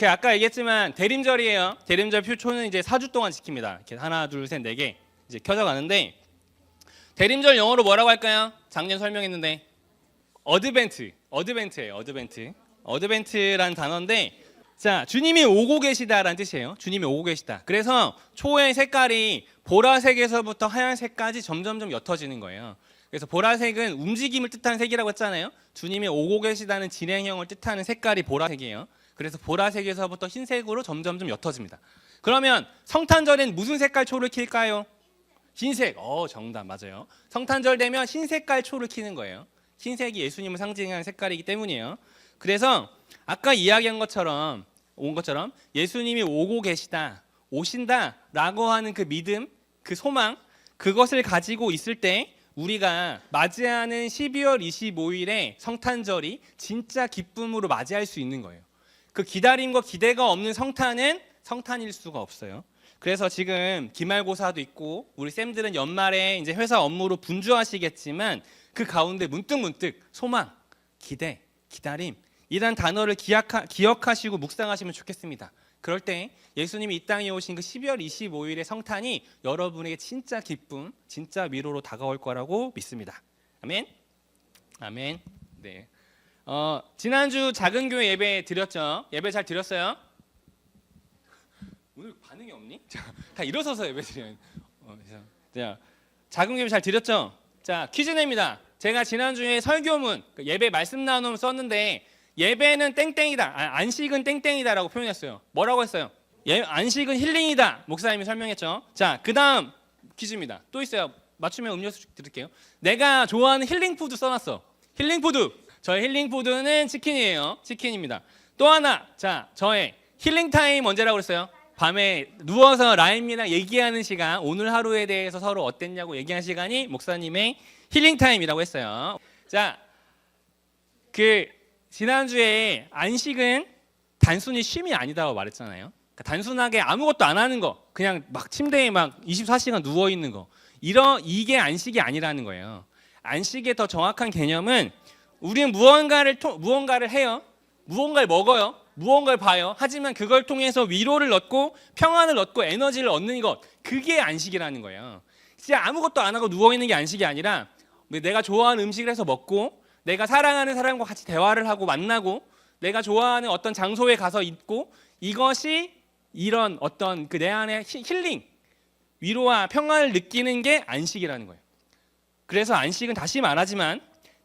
그 아까 얘기했지만 대림절이에요. 대림절 표초는 이제 4주 동안 지킵니다. 이렇게 하나, 둘, 셋, 네 개 이제 켜져 가는데 대림절 영어로 뭐라고 할까요? 작년 설명했는데 어드벤트, 어드벤트예요. 어드벤트. 어드벤트란 단어인데 자, 주님이 오고 계시다라는 뜻이에요. 주님이 오고 계시다. 그래서 초의 색깔이 보라색에서부터 하얀색까지 점점점 옅어지는 거예요. 그래서 보라색은 움직임을 뜻하는 색이라고 했잖아요. 주님이 오고 계시다는 진행형을 뜻하는 색깔이 보라색이에요. 그래서 보라색에서부터 흰색으로 점점점 옅어집니다. 그러면 성탄절엔 무슨 색깔 초를 킬까요? 흰색. 어, 정답 맞아요. 성탄절 되면 흰색깔 초를 키는 거예요. 흰색이 예수님을 상징하는 색깔이기 때문이에요. 그래서 아까 이야기한 것처럼 온 것처럼 예수님이 오고 계시다, 오신다라고 하는 그 믿음, 그 소망, 그것을 가지고 있을 때 우리가 맞이하는 12월 25일에 성탄절이 진짜 기쁨으로 맞이할 수 있는 거예요. 그 기다림과 기대가 없는 성탄은 성탄일 수가 없어요. 그래서 지금 기말고사도 있고 우리 쌤들은 연말에 이제 회사 업무로 분주하시겠지만 그 가운데 문득 문득 소망, 기대, 기다림 이란 단어를 기억하, 기억하시고 묵상하시면 좋겠습니다. 그럴 때 예수님이 이 땅에 오신 그 12월 25일의 성탄이 여러분에게 진짜 기쁨, 진짜 위로로 다가올 거라고 믿습니다. 아멘. 아멘. 네. 어, 지난주 작은 교회 예배 드렸죠? 예배 잘 드렸어요? 오늘 반응이 없니? 자, 다 일어서서 예배 드려요. 어, 자, 작은 교회 잘 드렸죠? 자, 퀴즈 냅니다. 제가 지난주에 설교문 그 예배 말씀 나눔 썼는데 예배는 땡땡이다. 아, 안식은 땡땡이다라고 표현했어요. 뭐라고 했어요? 예, 안식은 힐링이다. 목사님이 설명했죠. 자, 그다음 퀴즈입니다. 또 있어요. 맞추면 음료수 드릴게요. 내가 좋아하는 힐링 푸드 써놨어. 힐링 푸드. 저의 힐링 푸드는 치킨이에요. 치킨입니다. 또 하나. 자, 저의 힐링 타임 언제라고 그랬어요? 밤에 누워서 라임이랑 얘기하는 시간, 오늘 하루에 대해서 서로 어땠냐고 얘기하는 시간이 목사님의 힐링 타임이라고 했어요. 자, 그 지난주에 안식은 단순히 쉼이 아니다고 말했잖아요. 그러니까 단순하게 아무것도 안 하는 거, 그냥 막 침대에 막 24시간 누워 있는 거, 이런 이게 안식이 아니라는 거예요. 안식의 더 정확한 개념은 우리는 무언가를 통, 무언가를 해요, 무언가를 먹어요, 무언가를 봐요. 하지만 그걸 통해서 위로를 얻고 평안을 얻고 에너지를 얻는 것, 그게 안식이라는 거예요. 진짜 아무것도 안 하고 누워 있는 게 안식이 아니라 내가 좋아하는 음식을 해서 먹고 내가 사랑하는 사람과 같이 대화를 하고 만나고 내가 좋아하는 어떤 장소에 가서 있고 이것이 이런 어떤 그내 히- 힐링, 위로와 평안을 느끼는 게 안식이라는 거예요. 그래서 안식은 다시 말하지만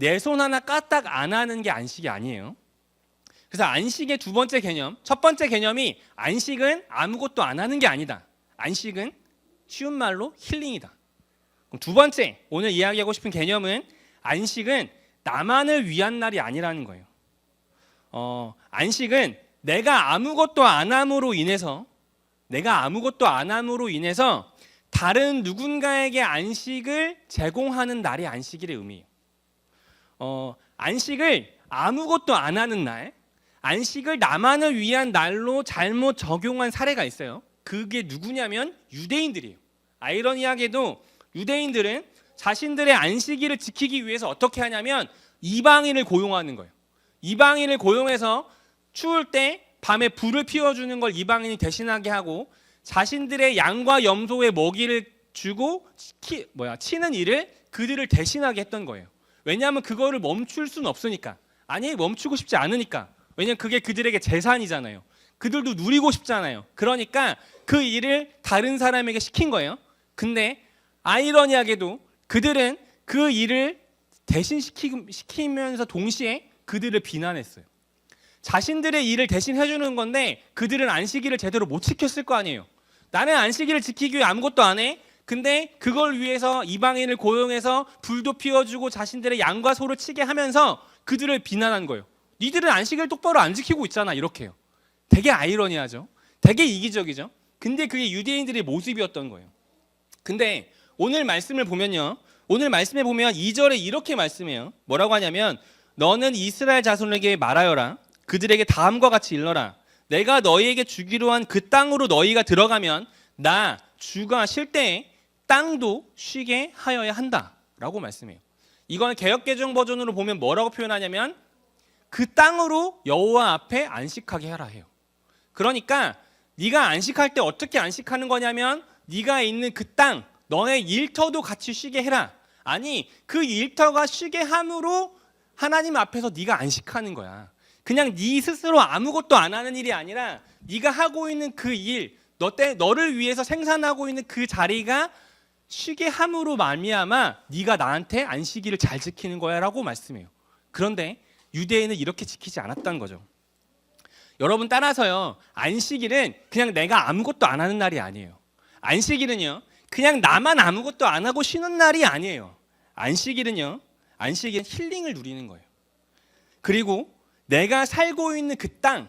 내 손 하나 까딱 안 하는 게 안식이 아니에요. 그래서 안식의 두 번째 개념, 첫 번째 개념이 안식은 아무것도 안 하는 게 아니다. 안식은 쉬운 말로 힐링이다. 두 번째 오늘 이야기하고 싶은 개념은 안식은 나만을 위한 날이 아니라는 거예요. 어, 안식은 내가 아무것도 안 함으로 인해서 내가 아무것도 안 함으로 인해서 다른 누군가에게 안식을 제공하는 날이 안식일의 의미예요. 어, 안식을 아무것도 안 하는 날, 안식을 나만을 위한 날로 잘못 적용한 사례가 있어요. 그게 누구냐면 유대인들이에요. 아이러니하게도 유대인들은 자신들의 안식일을 지키기 위해서 어떻게 하냐면 이방인을 고용하는 거예요. 이방인을 고용해서 추울 때 밤에 불을 피워주는 걸 이방인이 대신하게 하고 자신들의 양과 염소의 먹이를 주고 치, 뭐야 치는 일을 그들을 대신하게 했던 거예요. 왜냐하면 그거를 멈출 수는 없으니까 아니 멈추고 싶지 않으니까 왜냐면 그게 그들에게 재산이잖아요. 그들도 누리고 싶잖아요. 그러니까 그 일을 다른 사람에게 시킨 거예요. 근데 아이러니하게도 그들은 그 일을 대신 시키, 시키면서 동시에 그들을 비난했어요. 자신들의 일을 대신 해주는 건데 그들은 안식일을 제대로 못 지켰을 거 아니에요. 나는 안식일을 지키기 위해 아무것도 안 해. 근데 그걸 위해서 이방인을 고용해서 불도 피워주고 자신들의 양과 소를 치게 하면서 그들을 비난한 거예요. 니들은 안식일 똑바로 안 지키고 있잖아. 이렇게요. 되게 아이러니하죠. 되게 이기적이죠. 근데 그게 유대인들의 모습이었던 거예요. 근데 오늘 말씀을 보면요. 오늘 말씀에 보면 2절에 이렇게 말씀해요. 뭐라고 하냐면 너는 이스라엘 자손에게 말하여라. 그들에게 다음과 같이 일러라. 내가 너희에게 주기로 한 그 땅으로 너희가 들어가면 나 주가 쉴 때에 땅도 쉬게 하여야 한다라고 말씀해요. 이건 개역 개정 버전으로 보면 뭐라고 표현하냐면 그 땅으로 여호와 앞에 안식하게 하라 해요. 그러니까 네가 안식할 때 어떻게 안식하는 거냐면 네가 있는 그 땅 너의 일터도 같이 쉬게 해라. 아니 그 일터가 쉬게 함으로 하나님 앞에서 네가 안식하는 거야. 그냥 네 스스로 아무것도 안 하는 일이 아니라 네가 하고 있는 그 일, 너 때 너를 위해서 생산하고 있는 그 자리가 쉬게 함으로 말미암아 네가 나한테 안식일을 잘 지키는 거야라고 말씀해요. 그런데 유대인은 이렇게 지키지 않았다는 거죠. 여러분 따라서요. 안식일은 그냥 내가 아무것도 안 하는 날이 아니에요. 안식일은요. 그냥 나만 아무것도 안 하고 쉬는 날이 아니에요. 안식일은요. 안식일은 힐링을 누리는 거예요. 그리고 내가 살고 있는 그 땅,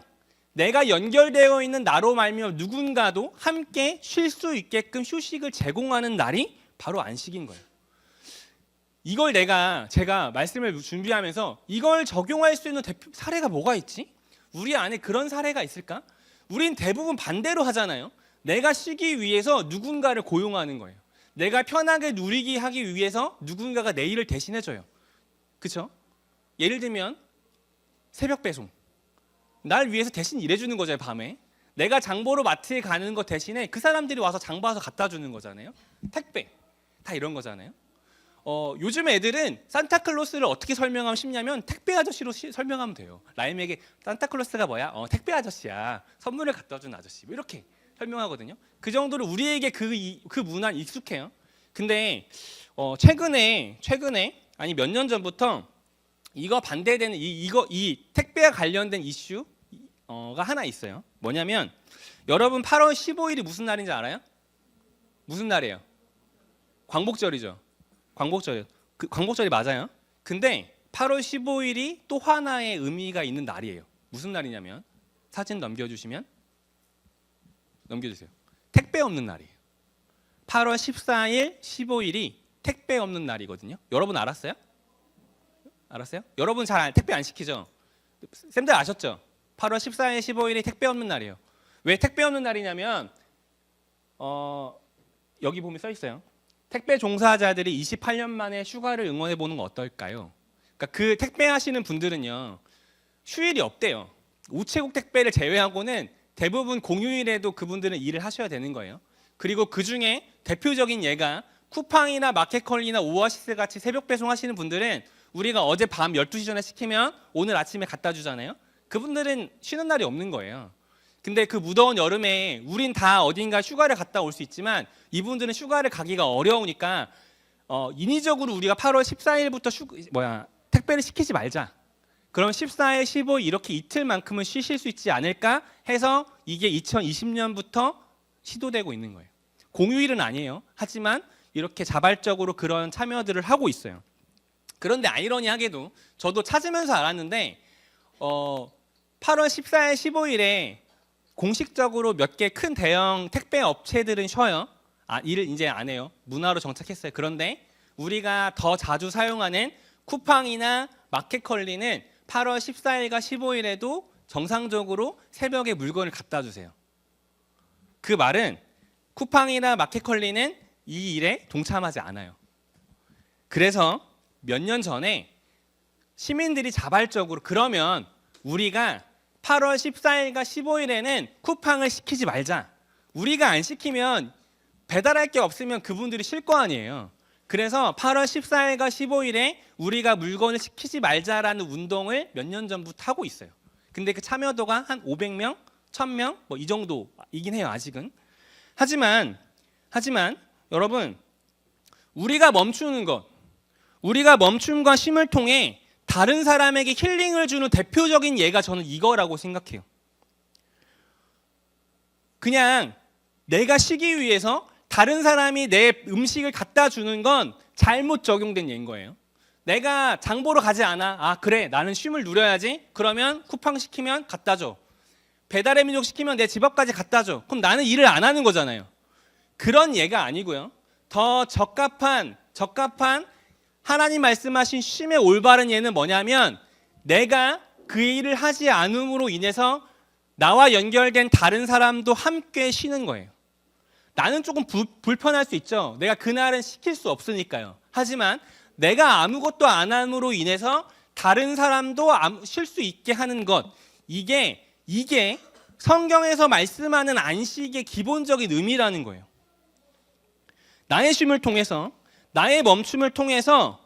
내가 연결되어 있는 나로 말미암아 누군가도 함께 쉴 수 있게끔 휴식을 제공하는 날이 바로 안식인 거예요. 이걸 내가 제가 말씀을 준비하면서 이걸 적용할 수 있는 대표 사례가 뭐가 있지? 우리 안에 그런 사례가 있을까? 우린 대부분 반대로 하잖아요. 내가 쉬기 위해서 누군가를 고용하는 거예요. 내가 편하게 누리기 하기 위해서 누군가가 내 일을 대신해 줘요. 그렇죠? 예를 들면 새벽 배송. 날 위해서 대신 일해 주는 거잖아요, 밤에. 내가 장보러 마트에 가는 것 대신에 그 사람들이 와서 장 봐서 갖다 주는 거잖아요. 택배. 다 이런 거잖아요. 어, 요즘 애들은 산타클로스를 어떻게 설명하면 쉽냐면 택배 아저씨로 시- 설명하면 돼요. 라임에게 산타클로스가 뭐야? 어, 택배 아저씨야. 선물을 갖다 준 아저씨. 뭐 이렇게 설명하거든요. 그 정도로 우리에게 그, 이- 그 문화 익숙해요. 근데 어, 최근에 최근에 아니 몇 년 전부터 이거 반대되는 이 이거 이 택배와 관련된 이슈가 하나 있어요. 뭐냐면 여러분 8월 15일이 무슨 날인지 알아요? 무슨 날이에요? 광복절이죠. 광복절. 그 광복절이 맞아요. 근데 8월 15일이 또 하나의 의미가 있는 날이에요. 무슨 날이냐면 사진 넘겨주시면 넘겨주세요. 택배 없는 날이에요. 8월 14일, 15일이 택배 없는 날이거든요. 여러분 알았어요? 알았어요? 여러분 잘 안- 택배 안 시키죠? 쌤들 아셨죠? 8월 14일, 15일이 택배 없는 날이에요. 왜 택배 없는 날이냐면 어, 여기 보면 써 있어요. 택배 종사자들이 28년 만에 휴가를 응원해 보는 건 어떨까요? 그러니까 그 택배 하시는 분들은요. 휴일이 없대요. 우체국 택배를 제외하고는 대부분 공휴일에도 그분들은 일을 하셔야 되는 거예요. 그리고 그 중에 대표적인 예가 쿠팡이나 마켓컬리나 오아시스 같이 새벽 배송하시는 분들은 우리가 어제 밤 12시 전에 시키면 오늘 아침에 갖다 주잖아요. 그분들은 쉬는 날이 없는 거예요. 근데 그 무더운 여름에 우린 다 어딘가 휴가를 갔다 올 수 있지만 이분들은 휴가를 가기가 어려우니까 어, 인위적으로 우리가 8월 14일부터 휴, 뭐야 택배를 시키지 말자. 그럼 14일, 15일 이렇게 이틀만큼은 쉬실 수 있지 않을까 해서 이게 2020년부터 시도되고 있는 거예요. 공휴일은 아니에요. 하지만 이렇게 자발적으로 그런 참여들을 하고 있어요. 그런데 아이러니하게도 저도 찾으면서 알았는데 어, 8월 14일, 15일에 공식적으로 몇 개 큰 대형 택배 업체들은 쉬어요. 아, 일을 이제 안 해요. 문화로 정착했어요. 그런데 우리가 더 자주 사용하는 쿠팡이나 마켓컬리는 8월 14일과 15일에도 정상적으로 새벽에 물건을 갖다 주세요. 그 말은 쿠팡이나 마켓컬리는 이 일에 동참하지 않아요. 그래서 몇 년 전에 시민들이 자발적으로 그러면 우리가 8월 14일과 15일에는 쿠팡을 시키지 말자. 우리가 안 시키면 배달할 게 없으면 그분들이 쉴 거 아니에요. 그래서 8월 14일과 15일에 우리가 물건을 시키지 말자라는 운동을 몇 년 전부터 하고 있어요. 근데 그 참여도가 한 500명, 1000명 뭐 이 정도이긴 해요, 아직은. 하지만 하지만 여러분 우리가 멈추는 것 우리가 멈춤과 쉼을 통해 다른 사람에게 힐링을 주는 대표적인 예가 저는 이거라고 생각해요. 그냥 내가 쉬기 위해서 다른 사람이 내 음식을 갖다 주는 건 잘못 적용된 예인 거예요. 내가 장 보러 가지 않아. 아, 그래. 나는 쉼을 누려야지. 그러면 쿠팡 시키면 갖다 줘. 배달의 민족 시키면 내 집 앞까지 갖다 줘. 그럼 나는 일을 안 하는 거잖아요. 그런 예가 아니고요. 더 적합한 적합한 하나님 말씀하신 쉼의 올바른 예는 뭐냐면 내가 그 일을 하지 않음으로 인해서 나와 연결된 다른 사람도 함께 쉬는 거예요. 나는 조금 부- 불편할 수 있죠. 내가 그날은 시킬 수 없으니까요. 하지만 내가 아무것도 안 함으로 인해서 다른 사람도 쉴 수 있게 하는 것 이게 이게 성경에서 말씀하는 안식의 기본적인 의미라는 거예요. 나의 쉼을 통해서 나의 멈춤을 통해서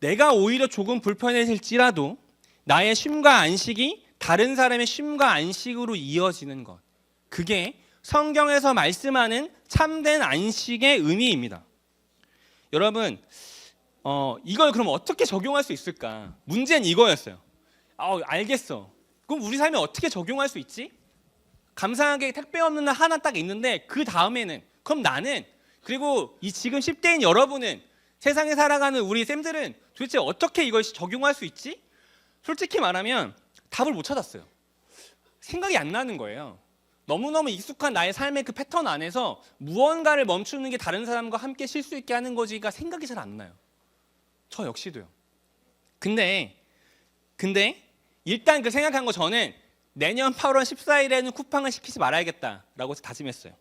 내가 오히려 조금 불편해질지라도 나의 쉼과 안식이 다른 사람의 쉼과 안식으로 이어지는 것. 그게 성경에서 말씀하는 참된 안식의 의미입니다. 여러분, 어, 이걸 그럼 어떻게 적용할 수 있을까? 문제는 이거였어요. 아, 알겠어. 그럼 우리 삶에 어떻게 적용할 수 있지? 감사하게 택배 없는 날 하나 딱 있는데 그 다음에는 그럼 나는 그리고 이 지금 10대인 여러분은 세상에 살아가는 우리 쌤들은 도대체 어떻게 이걸 적용할 수 있지? 솔직히 말하면 답을 못 찾았어요. 생각이 안 나는 거예요. 너무너무 익숙한 나의 삶의 그 패턴 안에서 무언가를 멈추는 게 다른 사람과 함께 쉴 수 있게 하는 거지가 생각이 잘 안 나요. 저 역시도요. 근데 근데 일단 그 생각한 거 저는 내년 8월 14일에는 쿠팡을 시키지 말아야겠다라고 다짐했어요.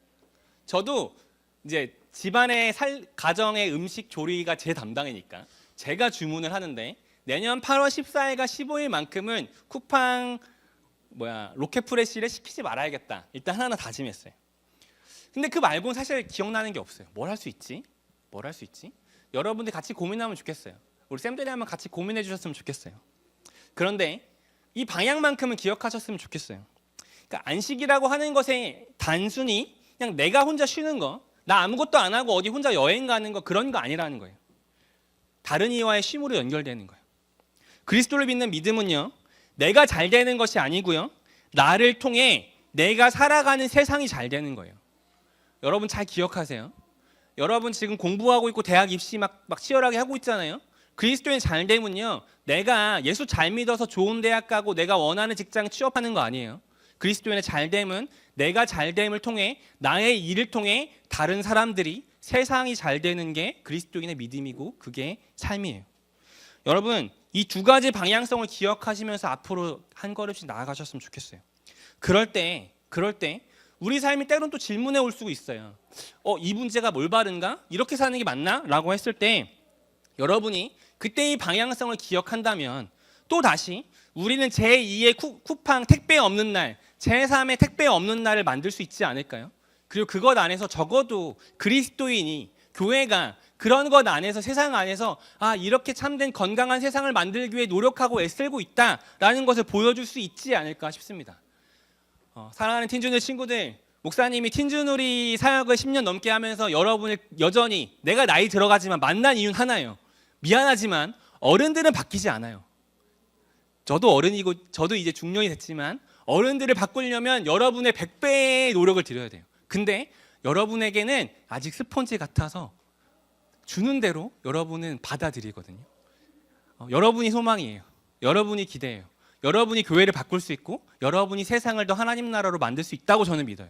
저도 이제 집안의 살 가정의 음식 조리가 제 담당이니까 제가 주문을 하는데 내년 8월 14일과 15일만큼은 쿠팡 뭐야 로켓프레시를 시키지 말아야겠다. 일단 하나 다짐했어요. 근데 그 말고는 사실 기억나는 게 없어요. 뭘 할 수 있지? 뭘 할 수 있지? 여러분들 같이 고민하면 좋겠어요. 우리 쌤들이 한번 같이 고민해 주셨으면 좋겠어요. 그런데 이 방향만큼은 기억하셨으면 좋겠어요. 그러니까 안식이라고 하는 것에 단순히 그냥 내가 혼자 쉬는 거, 나 아무것도 안 하고 어디 혼자 여행 가는 거 그런 거 아니라는 거예요. 다른 이와의 쉼으로 연결되는 거예요. 그리스도를 믿는 믿음은요. 내가 잘 되는 것이 아니고요. 나를 통해 내가 살아가는 세상이 잘 되는 거예요. 여러분 잘 기억하세요. 여러분 지금 공부하고 있고 대학 입시 막, 막 치열하게 하고 있잖아요. 그리스도인 잘 되면요. 내가 예수 잘 믿어서 좋은 대학 가고 내가 원하는 직장 취업하는 거 아니에요. 그리스도인의 잘 됨은 내가 잘 됨을 통해 나의 일을 통해 다른 사람들이 세상이 잘 되는 게 그리스도인의 믿음이고 그게 삶이에요. 여러분 이 두 가지 방향성을 기억하시면서 앞으로 한 걸음씩 나아가셨으면 좋겠어요. 그럴 때 그럴 때 우리 삶이 때론 또 질문해 올 수가 있어요. 어, 이 문제가 뭘 바른가? 이렇게 사는 게 맞나? 라고 했을 때 여러분이 그때 이 방향성을 기억한다면 또 다시 우리는 제2의 쿠, 쿠팡 택배 없는 날, 제3의 택배 없는 날을 만들 수 있지 않을까요? 그리고 그것 안에서 적어도 그리스도인이 교회가 그런 것 안에서 세상 안에서 아 이렇게 참된 건강한 세상을 만들기 위해 노력하고 애쓰고 있다라는 것을 보여줄 수 있지 않을까 싶습니다. 어, 사랑하는 틴주누리 친구들, 목사님이 틴주누리 사역을 10년 넘게 하면서 여러분을 여전히 내가 나이 들어가지만 만난 이유는 하나예요. 미안하지만 어른들은 바뀌지 않아요. 저도 어른이고 저도 이제 중년이 됐지만 어른들을 바꾸려면 여러분의 100배의 노력을 드려야 돼요. 근데 여러분에게는 아직 스펀지 같아서 주는 대로 여러분은 받아들이거든요. 어, 여러분이 소망이에요. 여러분이 기대해요. 여러분이 교회를 바꿀 수 있고 여러분이 세상을 더 하나님 나라로 만들 수 있다고 저는 믿어요.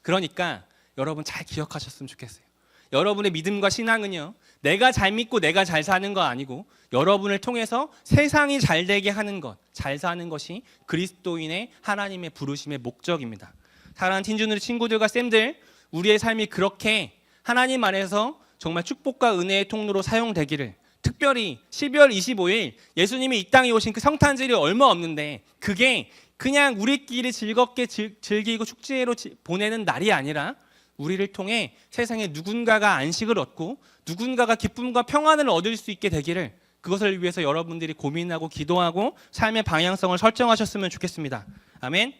그러니까 여러분 잘 기억하셨으면 좋겠어요. 여러분의 믿음과 신앙은요. 내가 잘 믿고 내가 잘 사는 거 아니고 여러분을 통해서 세상이 잘 되게 하는 것, 잘 사는 것이 그리스도인의 하나님의 부르심의 목적입니다. 사랑하는 틴주누리 친구들과 쌤들, 우리의 삶이 그렇게 하나님 안에서 정말 축복과 은혜의 통로로 사용되기를 특별히 12월 25일 예수님이 이 땅에 오신 그 성탄절이 얼마 없는데 그게 그냥 우리끼리 즐겁게 즐, 즐기고 축제로 지- 보내는 날이 아니라 우리를 통해 세상에 누군가가 안식을 얻고 누군가가 기쁨과 평안을 얻을 수 있게 되기를 그것을 위해서 여러분들이 고민하고 기도하고 삶의 방향성을 설정하셨으면 좋겠습니다. 아멘.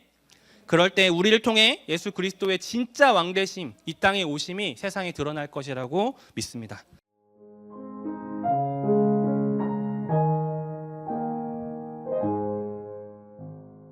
그럴 때 우리를 통해 예수 그리스도의 진짜 왕되심, 이 땅에 오심이 세상에 드러날 것이라고 믿습니다.